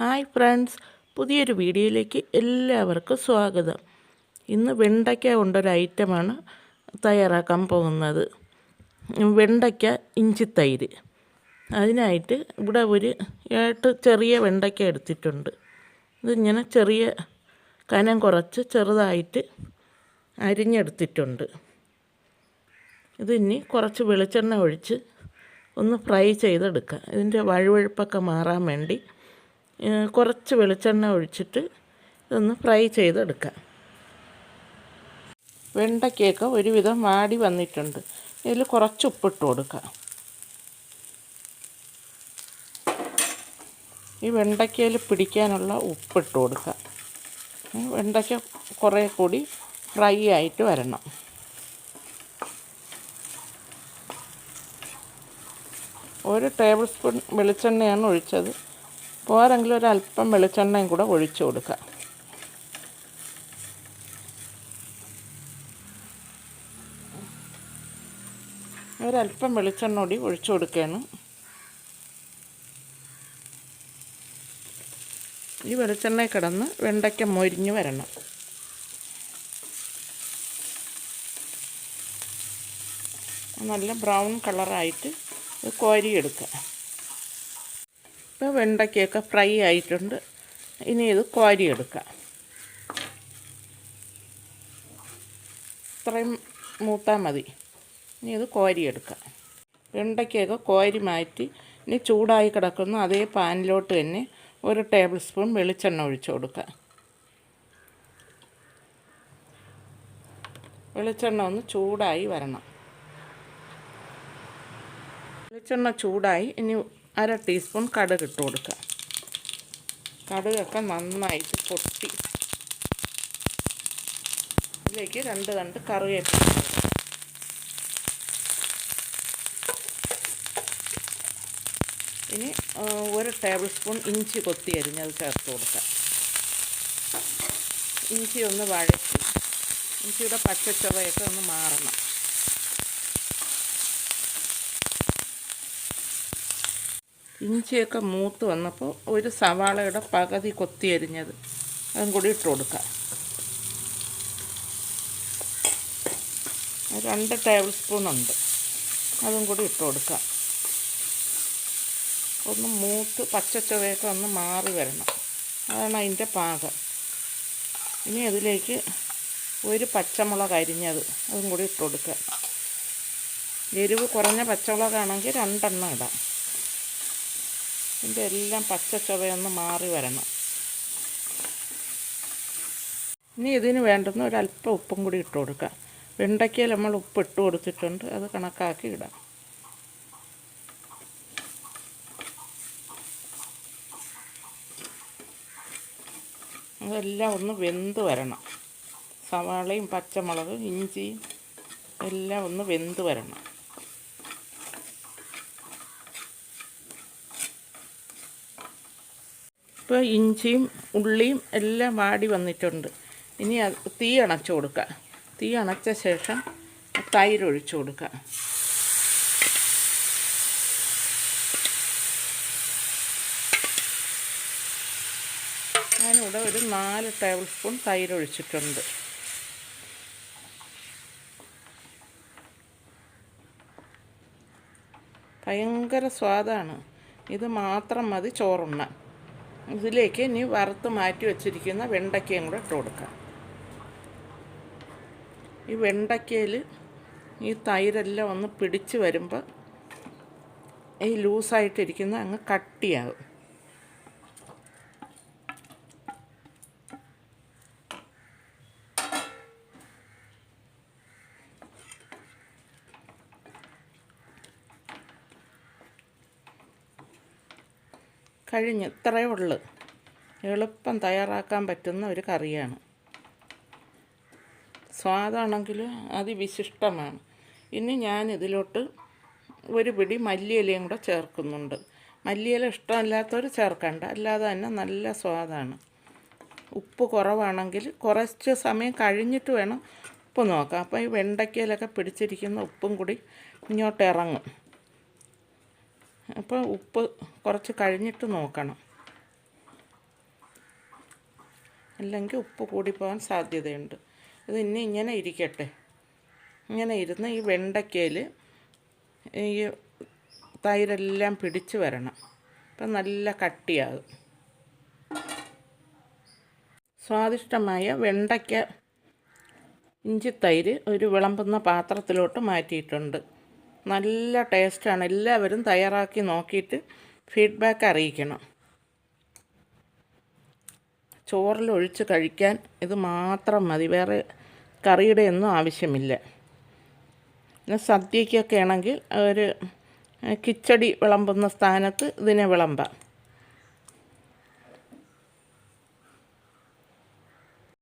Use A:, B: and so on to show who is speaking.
A: hi friends പുതിയൊരു വീഡിയോയിലേക്ക് എല്ലാവർക്കും സ്വാഗതം ഇന്ന് വെണ്ടയ്ക്ക കൊണ്ടൊരു ഐറ്റമാണ് തയ്യാറാക്കാൻ പോകുന്നത് വെണ്ടയ്ക്ക ഇഞ്ചിത്തൈര് അതിനായിട്ട് ഇവിടെ ഒരു ഏട്ട് ചെറിയ വെണ്ടയ്ക്ക എടുത്തിട്ടുണ്ട് ഇതിങ്ങനെ ചെറിയ കനം കുറച്ച് ചെറുതായിട്ട് അരിഞ്ഞെടുത്തിട്ടുണ്ട് ഇതിനി കുറച്ച് വെളിച്ചെണ്ണ ഒഴിച്ച് ഒന്ന് ഫ്രൈ ചെയ്തെടുക്കുക ഇതിൻ്റെ വഴുവഴുപ്പൊക്കെ മാറാൻ വേണ്ടി കുറച്ച് വെളിച്ചെണ്ണ ഒഴിച്ചിട്ട് ഇതൊന്ന് ഫ്രൈ ചെയ്തെടുക്കാം വെണ്ടയ്ക്കൊക്കെ ഒരുവിധം വാടി വന്നിട്ടുണ്ട് ഇതിൽ കുറച്ച് ഉപ്പിട്ട് കൊടുക്കാം ഈ വെണ്ടയ്ക്കയിൽ പിടിക്കാനുള്ള ഉപ്പിട്ട് കൊടുക്കാം വെണ്ടയ്ക്ക കുറേ കൂടി ഫ്രൈ ആയിട്ട് വരണം ഒരു ടേബിൾ സ്പൂൺ വെളിച്ചെണ്ണയാണ് ഒഴിച്ചത് പോരെങ്കിൽ ഒരല്പം വെളിച്ചെണ്ണയും കൂടെ ഒഴിച്ചു കൊടുക്കാം ഒരല്പം വെളിച്ചെണ്ണ കൂടി ഒഴിച്ചു കൊടുക്കുകയാണ് ഈ വെളിച്ചെണ്ണ കിടന്ന് വെണ്ടയ്ക്ക മൊരിഞ്ഞു വരണം നല്ല ബ്രൗൺ കളറായിട്ട് കോരിയെടുക്കുക ഇപ്പോൾ വെണ്ടയ്ക്കൊക്കെ ഫ്രൈ ആയിട്ടുണ്ട് ഇനി ഇത് കോരിയെടുക്കാം ഇത്രയും മൂത്താൽ മതി ഇനി ഇത് കോരിയെടുക്കാം വെണ്ടയ്ക്കൊക്കെ കോരി മാറ്റി ഇനി ചൂടായി കിടക്കുന്ന അതേ പാനിലോട്ട് തന്നെ ഒരു ടേബിൾ സ്പൂൺ വെളിച്ചെണ്ണ ഒഴിച്ചു കൊടുക്കുക വെളിച്ചെണ്ണ ഒന്ന് ചൂടായി വരണം വെളിച്ചെണ്ണ ചൂടായി ഇനി അര ടീസ്പൂൺ കടുക് ഇട്ട് കൊടുക്കുക കടുകൊക്കെ നന്നായിട്ട് പൊട്ടി ഇതിലേക്ക് രണ്ട് രണ്ട് കറിവേപ്പില ഇനി ഒരു ടേബിൾ സ്പൂൺ ഇഞ്ചി കൊത്തി അരിഞ്ഞത് ചേർത്ത് കൊടുക്കാം ഇഞ്ചി ഒന്ന് വഴറ്റി ഇഞ്ചിയുടെ പച്ചച്ചൊവയൊക്കെ ഒന്ന് മാറണം ഇഞ്ചിയൊക്കെ മൂത്ത് വന്നപ്പോൾ ഒരു സവാളയുടെ പകുതി കൊത്തി അരിഞ്ഞത് അതും കൂടി ഇട്ട് കൊടുക്കാം രണ്ട് ടേബിൾ സ്പൂൺ ഉണ്ട് അതും കൂടി ഇട്ട് കൊടുക്കാം ഒന്ന് മൂത്ത് പച്ചച്ചുവയൊക്കെ ഒന്ന് മാറി വരണം അതാണ് അതിൻ്റെ പാകം ഇനി അതിലേക്ക് ഒരു പച്ചമുളക് അരിഞ്ഞത് അതും കൂടി ഇട്ട് കൊടുക്കുക എരിവ് കുറഞ്ഞ പച്ചമുളകാണെങ്കിൽ രണ്ടെണ്ണം ഇടാം ഇതിൻ്റെ എല്ലാം പച്ച ചുവയൊന്ന് മാറി വരണം ഇനി ഇതിന് വേണ്ടുന്ന ഒരല്പം ഉപ്പും കൂടി ഇട്ട് കൊടുക്കാം വെണ്ടയ്ക്കയിൽ നമ്മൾ ഉപ്പ് ഇട്ട് കൊടുത്തിട്ടുണ്ട് അത് കണക്കാക്കി ഇടാം അതെല്ലാം ഒന്ന് വെന്ത് വരണം സവാളയും പച്ചമുളകും ഇഞ്ചിയും എല്ലാം ഒന്ന് വെന്ത് വരണം ഇപ്പോൾ ഇഞ്ചിയും ഉള്ളിയും എല്ലാം വാടി വന്നിട്ടുണ്ട് ഇനി തീ അണച്ചു കൊടുക്കുക തീ അണച്ച ശേഷം തൈര് ഒഴിച്ചു കൊടുക്കുക ഞാനിവിടെ ഒരു നാല് ടേബിൾ സ്പൂൺ തൈര് ഒഴിച്ചിട്ടുണ്ട് ഭയങ്കര സ്വാദാണ് ഇത് മാത്രം മതി ചോറുണ്ണാൻ ഇതിലേക്ക് ഇനി വറുത്ത് മാറ്റി വെച്ചിരിക്കുന്ന വെണ്ടയ്ക്കയും കൂടെ ഇട്ട് കൊടുക്കാം ഈ വെണ്ടയ്ക്കയിൽ ഈ തൈരെല്ലാം ഒന്ന് പിടിച്ച് വരുമ്പോൾ ഈ ലൂസായിട്ടിരിക്കുന്ന അങ്ങ് കട്ടിയാകും കഴിഞ്ഞ് ഇത്രയേ ഉള്ളു എളുപ്പം തയ്യാറാക്കാൻ പറ്റുന്ന ഒരു കറിയാണ് സ്വാദാണെങ്കിൽ അതിവിശിഷ്ടമാണ് ഇനി ഞാൻ ഇതിലോട്ട് ഒരു പിടി മല്ലിയിലയും കൂടെ ചേർക്കുന്നുണ്ട് മല്ലിയില ഇഷ്ടമല്ലാത്തവർ ചേർക്കണ്ട അല്ലാതെ തന്നെ നല്ല സ്വാദാണ് ഉപ്പ് കുറവാണെങ്കിൽ കുറച്ച് സമയം കഴിഞ്ഞിട്ട് വേണം ഉപ്പ് നോക്കാം അപ്പോൾ ഈ വെണ്ടയ്ക്കയിലൊക്കെ പിടിച്ചിരിക്കുന്ന ഉപ്പും കൂടി ഇങ്ങോട്ട് ഇറങ്ങും അപ്പോൾ ഉപ്പ് കുറച്ച് കഴിഞ്ഞിട്ട് നോക്കണം അല്ലെങ്കിൽ ഉപ്പ് കൂടിപ്പോകാൻ സാധ്യതയുണ്ട് ഇത് ഇനി ഇങ്ങനെ ഇരിക്കട്ടെ ഇങ്ങനെ ഇരുന്ന് ഈ വെണ്ടയ്ക്കയിൽ ഈ തൈരെല്ലാം പിടിച്ച് വരണം അപ്പം നല്ല കട്ടിയാകും സ്വാദിഷ്ടമായ വെണ്ടയ്ക്ക ഇഞ്ചി തൈര് ഒരു വിളമ്പുന്ന പാത്രത്തിലോട്ട് മാറ്റിയിട്ടുണ്ട് നല്ല ടേസ്റ്റാണ് എല്ലാവരും തയ്യാറാക്കി നോക്കിയിട്ട് ഫീഡ്ബാക്ക് അറിയിക്കണം ചോറിലൊഴിച്ച് കഴിക്കാൻ ഇത് മാത്രം മതി വേറെ കറിയുടെ ഒന്നും ആവശ്യമില്ല പിന്നെ സദ്യയ്ക്കൊക്കെ ആണെങ്കിൽ ഒരു കിച്ചടി വിളമ്പുന്ന സ്ഥാനത്ത് ഇതിനെ വിളമ്പാം